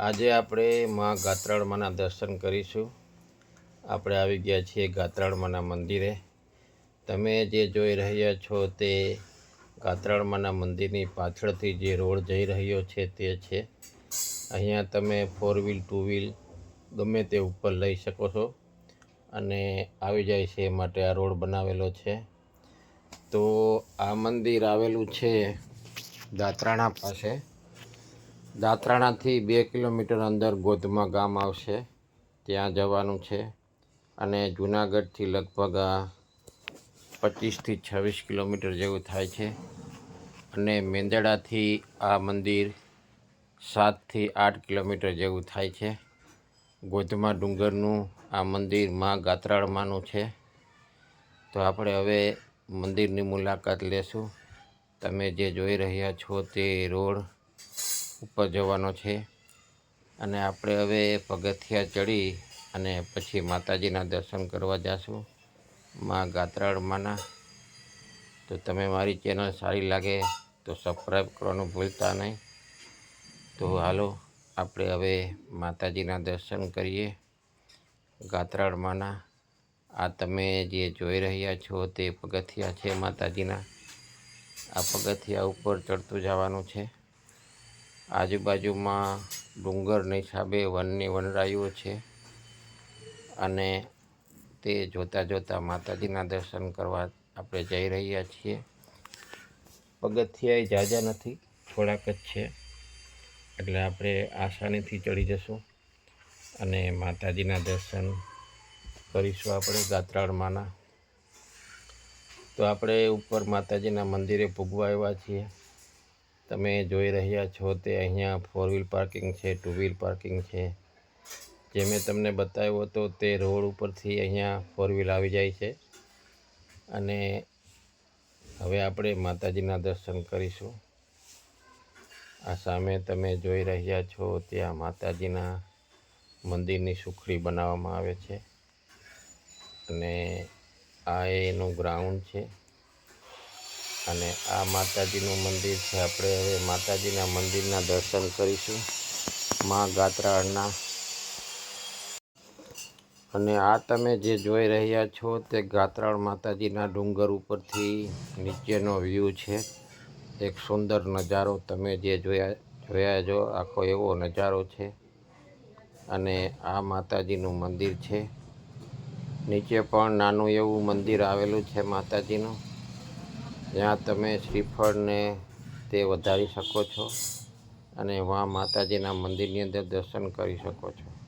આજે આપણે માં ગાત્રાળમાના દર્શન કરીશું. આપણે આવી ગયા છીએ ગાત્રાળમાના મંદિરે. તમે જે જોઈ રહ્યા છો તે ગાત્રાળમાના મંદિરની પાછળથી જે રોડ જઈ રહ્યો છે તે છે. અહીંયા તમે ફોર વ્હીલ ટુ વ્હીલ ગમે તે ઉપર લઈ શકો છો અને આવી જાય છે એ માટે આ રોડ બનાવેલો છે. તો આ મંદિર આવેલું છે દાત્રાણા પાસે. દાત્રાણાથી બે કિલોમીટર અંદર ગોધમા ગામ આવશે. ત્યાં જવાનું છે અને જુનાગઢથી લગભગ પચીસથી છવ્વીસ કિલોમીટર જેવું થાય છે. અને મેંદડાથી આ મંદિર સાતથી આઠ કિલોમીટર જેવું થાય છે. ગોધમા ડુંગરનું આ મંદિરમાં ગાત્રાળમાનું છે. તો આપણે હવે મંદિરની મુલાકાત લેશું. તમે જે જોઈ રહ્યા છો તે રોડ ઉપર જવાનો છે. અને આપણે હવે પગથિયા ચડી અને પછી માતાજીના દર્શન કરવા જશું. માં ગાત્રાળમાના. તો તમે મારી ચેનલ સારી લાગે તો સબસ્ક્રાઈબ કરવાનું ભૂલતા નહીં. તો હાલો, આપણે હવે માતાજીના દર્શન કરીએ. ગાત્રાળમાના. આ તમે જે જોઈ રહ્યા છો તે પગથિયા છે માતાજીના. આ પગથિયા ઉપર ચડતું જવાનું છે. આજુબાજુમાં ડુંગરના હિસાબે વનની વનરાઈઓ છે. અને તે જોતાં જોતાં માતાજીના દર્શન કરવા આપણે જઈ રહ્યા છીએ. પગથિયા જાજા નથી, થોડાક જ છે. એટલે આપણે આસાનીથી ચડી જશું અને માતાજીના દર્શન કરીશું આપણે ગાત્રાળમાના. તો આપણે ઉપર માતાજીના મંદિરે ભૂગવા આવ્યા છીએ. તમે જોઈ રહ્યા છો તે અહીંયા ફોર વ્હીલ પાર્કિંગ છે ટુ વ્હીલ પાર્કિંગ છે. જે મેં તમને બતાવ્યો હતો તે રોડ ઉપરથી અહીંયા ફોર વ્હીલ આવી જાય છે. અને હવે આપણે માતાજીના દર્શન કરીશું. આ સામે તમે જોઈ રહ્યા છો ત્યાં માતાજીના મંદિરની સુખડી બનાવવામાં આવે છે. અને આ એનું ગ્રાઉન્ડ છે. અને આ માતાજીનું મંદિર છે. આપણે હવે માતાજીના મંદિરના દર્શન કરીશું. મા ગાત્રાળના અને આ તમે જે જોઈ રહ્યા છો તે ગાત્રાળ માતાજીના ડુંગર ઉપરથી નીચેનો વ્યૂ છે. એક સુંદર નજારો તમે જે જોયા જોયા જો આખો એવો નજારો છે. અને આ માતાજીનું મંદિર છે. નીચે પણ નાનું એવું મંદિર આવેલું છે માતાજીનું. જ્યાં તમે શ્રીફળને તે વધારી શકો છો અને વहाँ માતાજીના મંદિરની અંદર દર્શન કરી શકો છો.